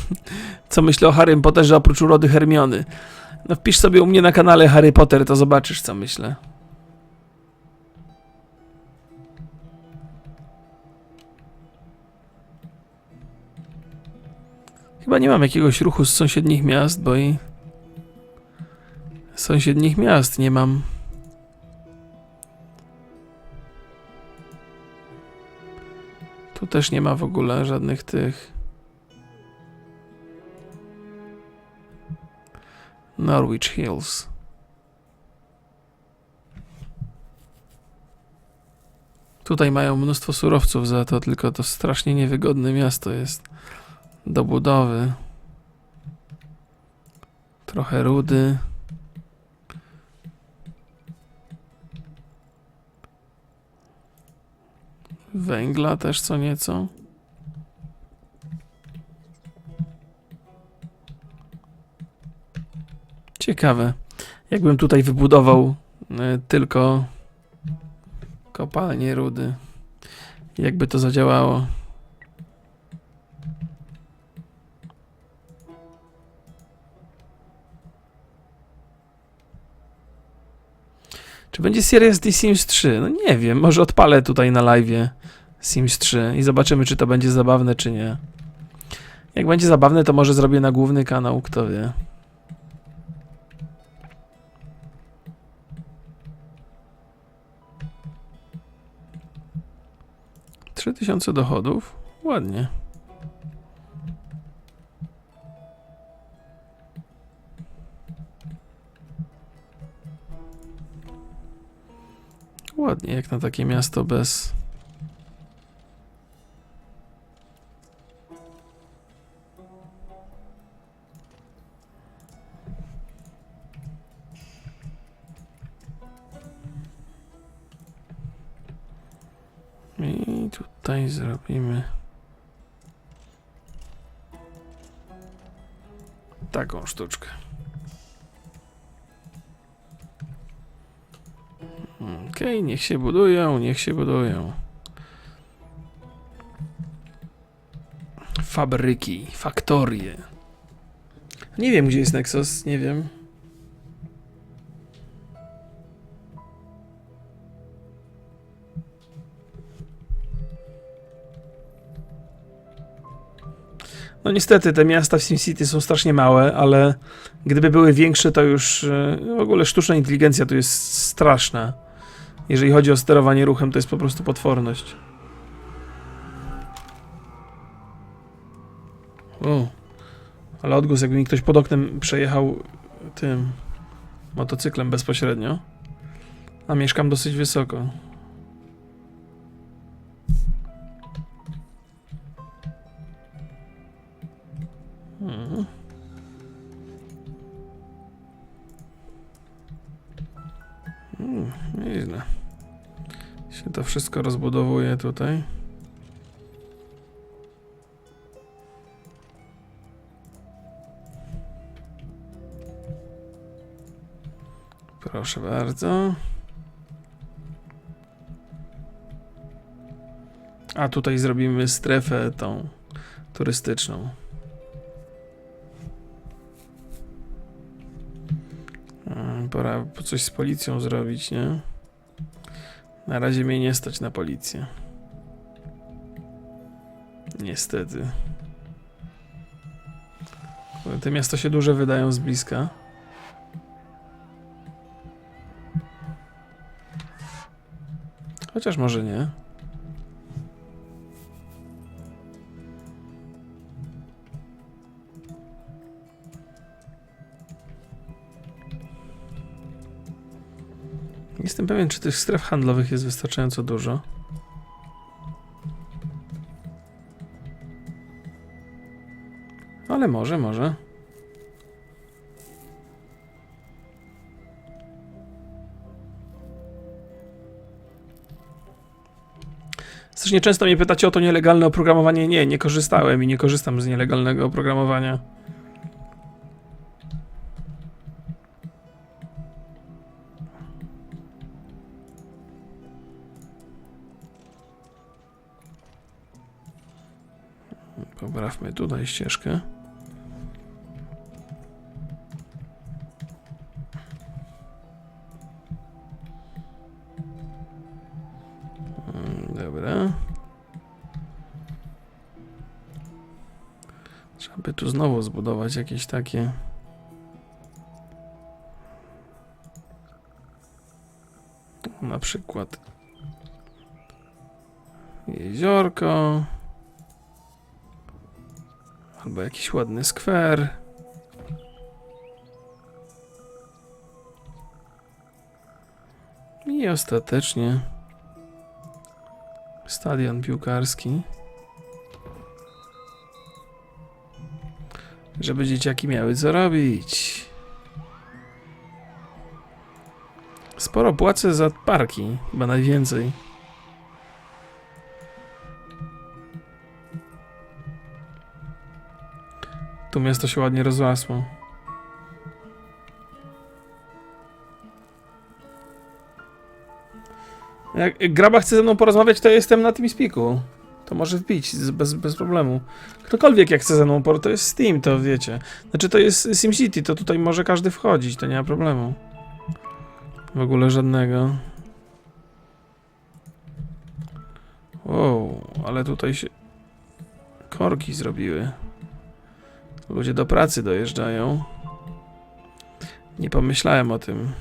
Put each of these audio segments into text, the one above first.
Co myślę o Harrym Potterze oprócz urody Hermiony? No wpisz sobie u mnie na kanale Harry Potter, to zobaczysz co myślę. Chyba nie mam jakiegoś ruchu z sąsiednich miast, bo i sąsiednich miast nie mam. Tu też nie ma w ogóle żadnych tych. Norwich Hills. Tutaj mają mnóstwo surowców za to, tylko to strasznie niewygodne miasto jest do budowy. Trochę rudy. Węgla też co nieco. Ciekawe. Jakbym tutaj wybudował e, tylko kopalnię rudy. Jakby to zadziałało. Czy będzie seria z The Sims 3? No nie wiem, może odpalę tutaj na live Sims 3 i zobaczymy, czy to będzie zabawne, czy nie. Jak będzie zabawne, to może zrobię na główny kanał, kto wie. Trzy tysiące dochodów? Ładnie. Ładnie, jak na takie miasto bez. I tutaj zrobimy taką sztuczkę. Okej, niech się budują, niech się budują. Fabryki, faktorie. Nie wiem, gdzie jest Nexus, nie wiem. No niestety, te miasta w SimCity są strasznie małe, ale gdyby były większe, to już e, w ogóle sztuczna inteligencja tu jest straszna. Jeżeli chodzi o sterowanie ruchem, to jest po prostu potworność. O, ale odgłos, jakby mi ktoś pod oknem przejechał tym motocyklem bezpośrednio. A mieszkam dosyć wysoko. Hmm. Hmm, nieźle. Się to wszystko rozbudowuje tutaj. Proszę bardzo. A tutaj zrobimy strefę tą turystyczną. Pora coś z policją zrobić, nie? Na razie mnie nie stać na policję. Niestety. Te miasta się duże wydają z bliska. Chociaż może nie. Jestem pewien, czy tych stref handlowych jest wystarczająco dużo. Ale może, może. Strasznie często mnie pytacie o to nielegalne oprogramowanie. Nie, nie korzystałem i nie korzystam z nielegalnego oprogramowania. Mamy tutaj ścieżkę. Mm, dobra. Trzeba by tu znowu zbudować jakieś takie... Na przykład jeziorko. Albo jakiś ładny skwer. I ostatecznie stadion piłkarski. Żeby dzieciaki miały co robić. Sporo płacę za parki, chyba najwięcej. Tu miasto się ładnie rozrosło. Jak Graba chce ze mną porozmawiać, to jestem na TeamSpeaku. To może wbić bez, bez problemu. Ktokolwiek jak chce ze mną porozmawiać, to jest Steam, to wiecie. Znaczy to jest SimCity, to tutaj może każdy wchodzić, to nie ma problemu. W ogóle żadnego. Wow, ale tutaj się korki zrobiły. Ludzie do pracy dojeżdżają. Nie pomyślałem o tym.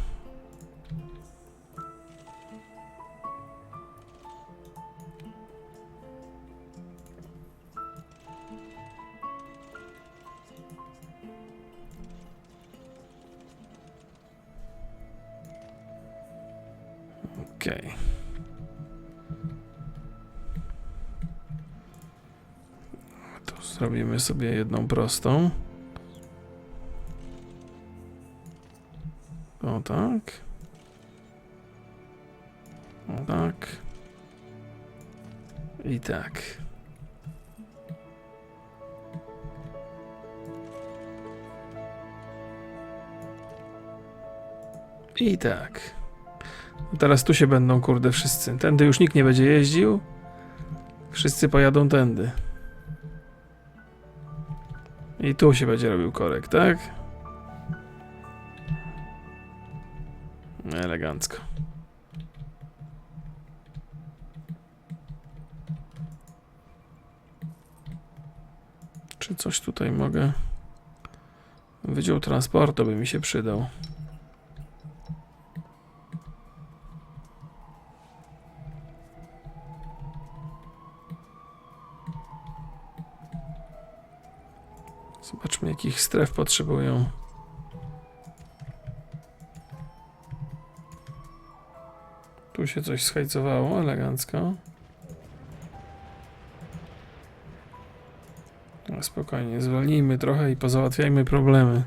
Sobie jedną prostą. O tak. O tak. I tak. I tak. Teraz tu się będą, kurde, wszyscy. Tędy już nikt nie będzie jeździł. Wszyscy pojadą tędy. I tu się będzie robił korek, tak? Elegancko. Czy coś tutaj mogę? Wydział transportu by mi się przydał. Stref potrzebują. Tu się coś schajcowało elegancko. No, spokojnie, zwolnijmy trochę i pozałatwiajmy problemy.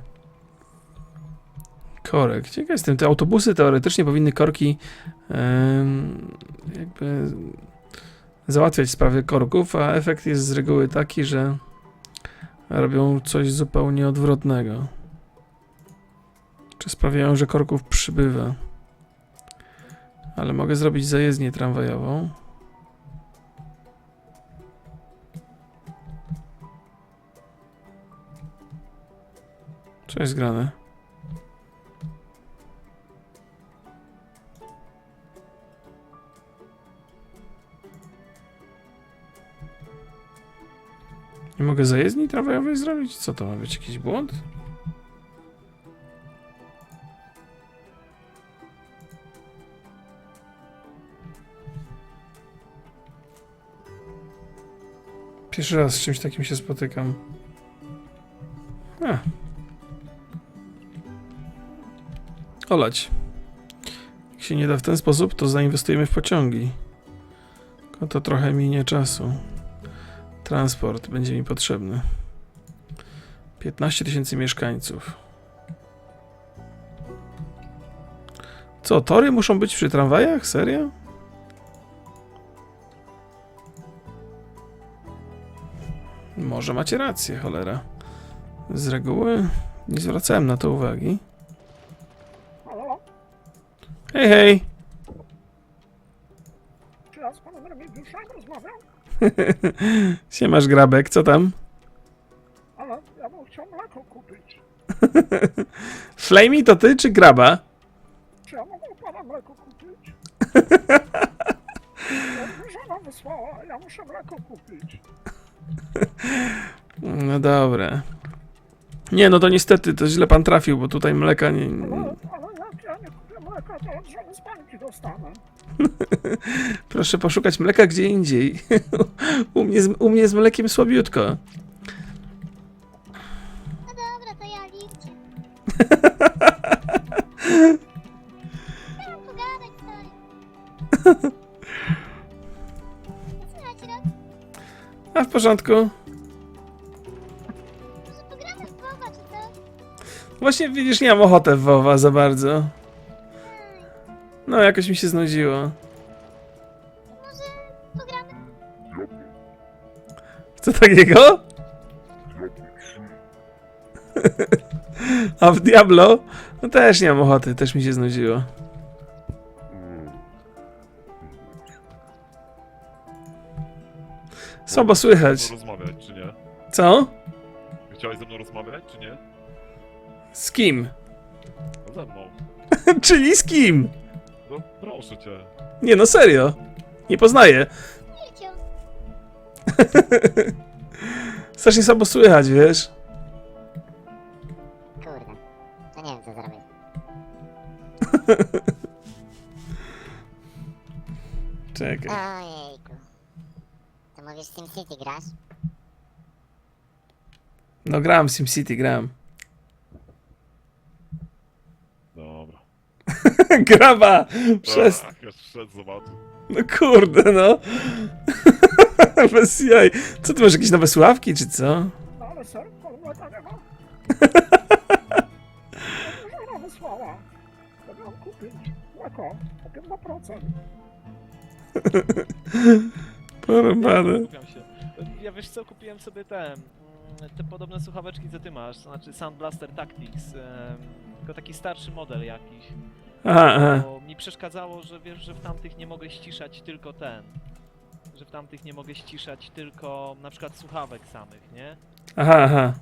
Korek. Ciekaw jestem, te autobusy teoretycznie powinny korki em, jakby załatwiać sprawy korków, a efekt jest z reguły taki, że robią coś zupełnie odwrotnego. Czy sprawiają, że korków przybywa. Ale mogę zrobić zajezdnię tramwajową. Co jest grane? Nie mogę zajezdni tramwajowej zrobić? Co to ma być? Jakiś błąd? Pierwszy raz z czymś takim się spotykam. A. Olać. Jak się nie da w ten sposób, to zainwestujemy w pociągi. Tylko to trochę minie czasu. Transport będzie mi potrzebny. 15 tysięcy mieszkańców. Co, tory muszą być przy tramwajach? Serio? Może macie rację, cholera. Z reguły nie zwracałem na to uwagi. Hej, hej! Czy ja z panem Remigiuszem rozmawiam? Siemasz, Grabek, co tam? Ale ja bym chciał mleko kupić. Flamey to ty czy Graba? Czy ja mogę u pana mleko kupić? Żona wysłała, ja muszę mleko kupić. No dobra. Nie, no to niestety, to źle pan trafił, bo tutaj mleka nie... Ale, ale jak ja nie kupię mleka, to od żony z bańki dostanę. Proszę poszukać mleka gdzie indziej. U mnie, z, u mnie z mlekiem słabiutko. No dobra, to ja liczę. Chciałam pogadać, sorry. Rok? A w porządku. Może pogramy w Boba, czy co? Właśnie widzisz, nie mam ochotę w WoWa za bardzo. No, jakoś mi się znudziło. może pogramy... Co takiego? A w Diablo? No też nie mam ochoty, też mi się znudziło. Słabo słychać. Chciałeś ze mną rozmawiać, czy nie? Co? Chciałeś ze mną rozmawiać, czy nie? Z kim? No ze mną. Czyli z kim? No proszę cię. Nie no, serio. Nie poznaję. Licio. Strasznie słabo słychać, wiesz? Kurde, to nie wiem, co zrobić. Czekaj. Ojejku. To mówisz SimCity grasz? No gram w SimCity, gram. Dobra. Graba! Przez... Już wszedł, zobaczył. No kurde, no. Bez jaj. Co, ty masz jakieś nowe sławki, czy co? No ale serio, mleka nie ma. Żona wysłała. To miałem kupić mleko po 1%. Porąbane. Kupiam się. Ja wiesz co, kupiłem sobie te, mm, te podobne słuchaweczki co ty masz, to znaczy Sound Blaster Tactics, em, tylko taki starszy model jakiś. Aha, aha. Bo mi przeszkadzało, że wiesz, że w tamtych nie mogę ściszać tylko ten. Że w tamtych nie mogę ściszać tylko na przykład słuchawek samych, nie? Aha, aha.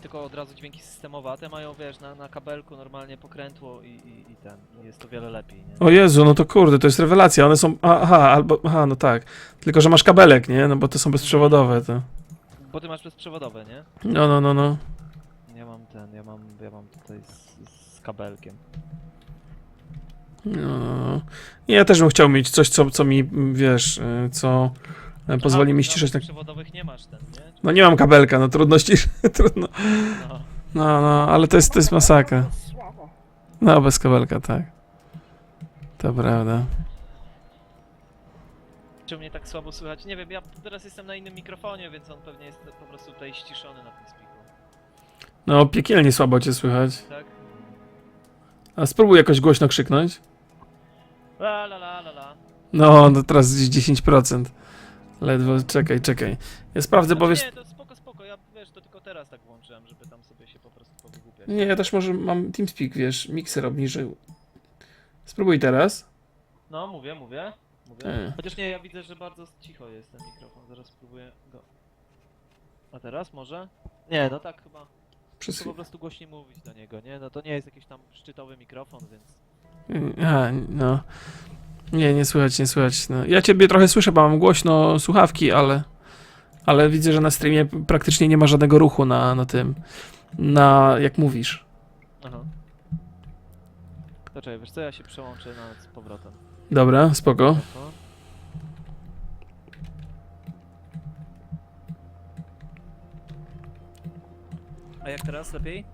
Tylko od razu dźwięki systemowe, a te mają wiesz, na, na kabelku normalnie pokrętło i, i, i ten. I jest to wiele lepiej, nie? O Jezu, no to kurde, to jest rewelacja. One są. Aha, albo. Aha, no tak. Tylko, że masz kabelek, nie? No bo to są bezprzewodowe, to. Bo ty masz bezprzewodowe, nie? No, no, no, no. Ja mam ten, ja mam, ja mam tutaj z, z kabelkiem. No, Ja też bym chciał mieć coś, co, co mi, wiesz, y, co y, pozwoli mi ściszać tak. przewodowych nie masz ten, nie? No nie mam kabelka, no trudno ścisz... trudno. No. No, no, ale to jest, to jest masakra. Słabo. No, bez kabelka, tak. To prawda. Czy mnie tak słabo słychać? Nie wiem, ja teraz jestem na innym mikrofonie, więc on pewnie jest po prostu tutaj ściszony na tym spiku. No, piekielnie słabo cię słychać. Tak? A spróbuj jakoś głośno krzyknąć. La la la la la. No, no teraz gdzieś 10%. Ledwo, czekaj, czekaj. Ja sprawdzę, bo Znaczy wiesz... Nie, to spoko, spoko, ja wiesz, to tylko teraz tak włączyłem, żeby tam sobie się po prostu powygłupiać. Nie, ja też może mam TeamSpeak, wiesz, mikser obniżył. Spróbuj teraz. No, mówię, mówię. mówię. E. Chociaż nie, ja widzę, że bardzo cicho jest ten mikrofon, zaraz spróbuję go... A teraz może? Nie, no tak chyba. Przez... Chcę po prostu głośniej mówić do niego, nie? No to nie jest jakiś tam szczytowy mikrofon, więc... A, no. Nie, nie słychać, nie słychać. No. Ja ciebie trochę słyszę, bo mam głośno słuchawki, ale... Ale widzę, że na streamie praktycznie nie ma żadnego ruchu na, na tym. Na, jak mówisz. Aha. To czekaj, wiesz co, ja się przełączę na, z powrotem. Dobra, spoko. Spoko. A jak teraz? Lepiej?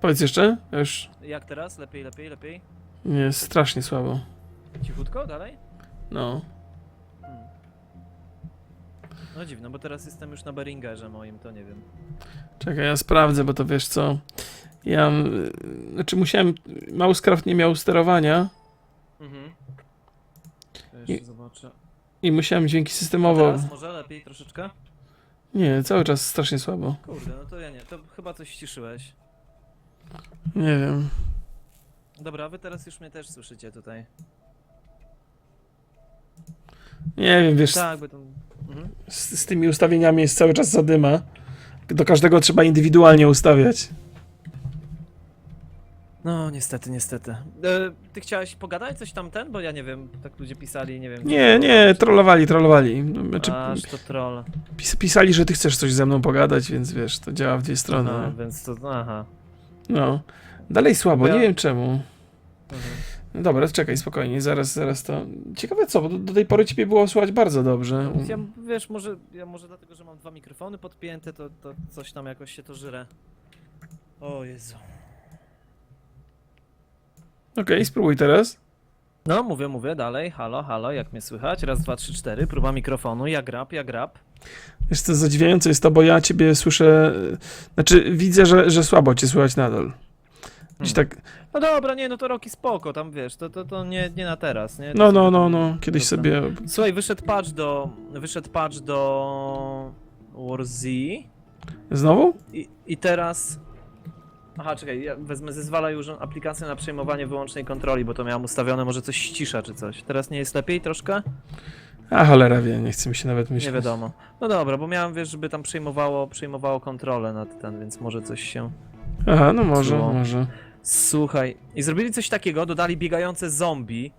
Powiedz jeszcze? Już Jak teraz? Lepiej, lepiej, lepiej? Nie, strasznie słabo. Cichutko? Dalej? No. Hmm. No dziwne, bo teraz jestem już na Beringerze moim, to nie wiem. Czekaj, ja sprawdzę, bo to wiesz co. Ja. Znaczy musiałem. Mousecraft nie miał sterowania Mhm. To jeszcze I- zobaczę. i musiałem dźwięki A systemowo. teraz może lepiej troszeczkę? Nie, cały czas strasznie słabo. Kurde, no to ja nie, to chyba coś ściszyłeś. Nie wiem. Dobra, wy teraz już mnie też słyszycie tutaj. Nie wiem, wiesz, Tak, by to... Mhm. z, z tymi ustawieniami jest cały czas zadyma. Do każdego trzeba indywidualnie ustawiać. No, niestety, niestety. E, ty chciałeś pogadać coś tam ten? Bo ja nie wiem, tak ludzie pisali, nie wiem. Nie, nie, trollowali, trollowali. Znaczy, Aż to troll. pis pisali, że ty chcesz coś ze mną pogadać, więc wiesz, to działa w dwie strony. No, więc to, aha. No. Dalej słabo, Ja- nie wiem czemu. Mhm. No Dobra, czekaj, spokojnie, zaraz, zaraz to... Ciekawe co, bo do, do tej pory ciebie było słychać bardzo dobrze. Ja, wiesz, może, ja może dlatego, że mam dwa mikrofony podpięte, to, to coś tam jakoś się to żre. O Jezu. Okej, spróbuj teraz. No, mówię, mówię, dalej, halo, halo, jak mnie słychać? Raz, dwa, trzy, cztery, próba mikrofonu, ja grab, ja grab. Wiesz co, zadziwiające jest to, bo ja ciebie słyszę... e, Znaczy, widzę, że, że słabo cię słychać nadal. Gdzieś Hmm. tak... No dobra, nie, no to roki spoko, tam wiesz, to, to, to nie, nie na teraz, nie? No, no, no, no, kiedyś To tam- sobie... Słuchaj, wyszedł patch do, wyszedł patch do War Z Znowu? i, i teraz... Aha, czekaj, ja wezmę zezwala już aplikację na przejmowanie wyłącznej kontroli, bo to miałem ustawione, może coś ścisza czy coś. Teraz nie jest lepiej troszkę? A cholera wie, nie chce mi się nawet myśleć. Nie wiadomo. No dobra, bo miałem, wiesz, żeby tam przejmowało, przejmowało kontrolę nad ten, więc może coś się... Aha, no może, Zło. może. Słuchaj, i zrobili coś takiego, dodali biegające zombie,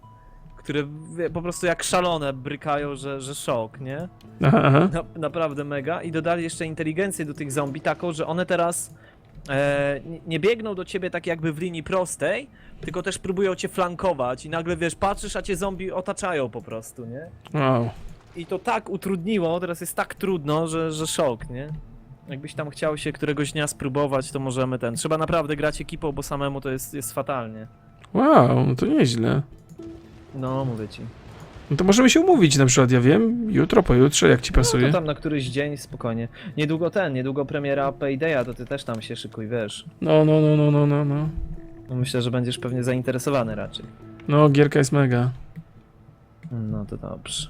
które wie, po prostu jak szalone brykają, że, że szok, nie? Aha, aha. Na, naprawdę mega. I dodali jeszcze inteligencję do tych zombie taką, że one teraz e, nie- nie biegną do ciebie tak jakby w linii prostej, tylko też próbują cię flankować i nagle wiesz, patrzysz, a cię zombie otaczają po prostu, nie? Wow. I to tak utrudniło, teraz jest tak trudno, że, że szok, nie? Jakbyś tam chciał się któregoś dnia spróbować, to możemy ten. Trzeba naprawdę grać ekipą, bo samemu to jest, jest fatalnie. Wow, no to nieźle. No, mówię ci. No to możemy się umówić na przykład, ja wiem, jutro, pojutrze, jak ci No pasuje. to tam na któryś dzień spokojnie. Niedługo ten, niedługo premiera Paydaya, to ty też tam się szykuj, wiesz. No, no, no, no, no, no, no. No myślę, że będziesz pewnie zainteresowany raczej. No, gierka jest mega. No to dobrze.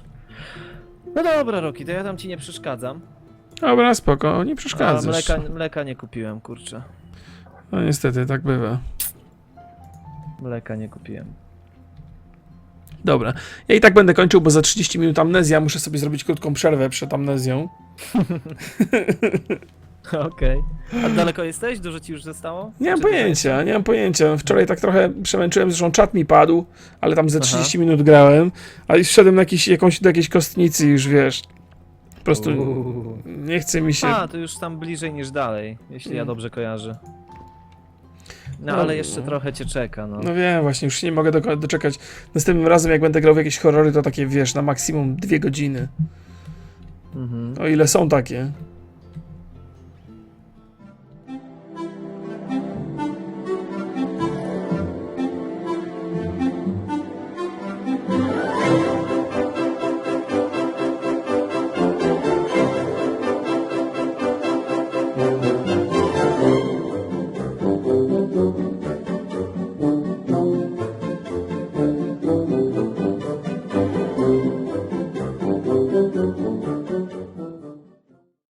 No dobra, Roki, to ja tam ci nie przeszkadzam. Dobra, spoko, nie A przeszkadzasz. mleka, mleka nie kupiłem, kurczę. No niestety, tak bywa. Mleka nie kupiłem. Dobra, ja i tak będę kończył, bo za 30 minut amnezja, muszę sobie zrobić krótką przerwę przed amnezją. Okej. A daleko jesteś? Dużo ci już zostało? Nie mam Czy pojęcia, nie mam pojęcia. Wczoraj tak trochę przemęczyłem, zresztą czat mi padł, ale tam ze Aha. 30 minut grałem, a już wszedłem na jakiś, jakąś, do jakiejś kostnicy już, wiesz. Po prostu Uuu. nie chce mi się... A, to już tam bliżej niż dalej, jeśli ja Mm. dobrze kojarzę. No No, ale jeszcze no. trochę cię czeka, no. No wiem, właśnie, już się nie mogę do, doczekać. Następnym razem, jak będę grał w jakieś horrory, to takie, wiesz, na maksimum dwie godziny. Mhm. O ile są takie.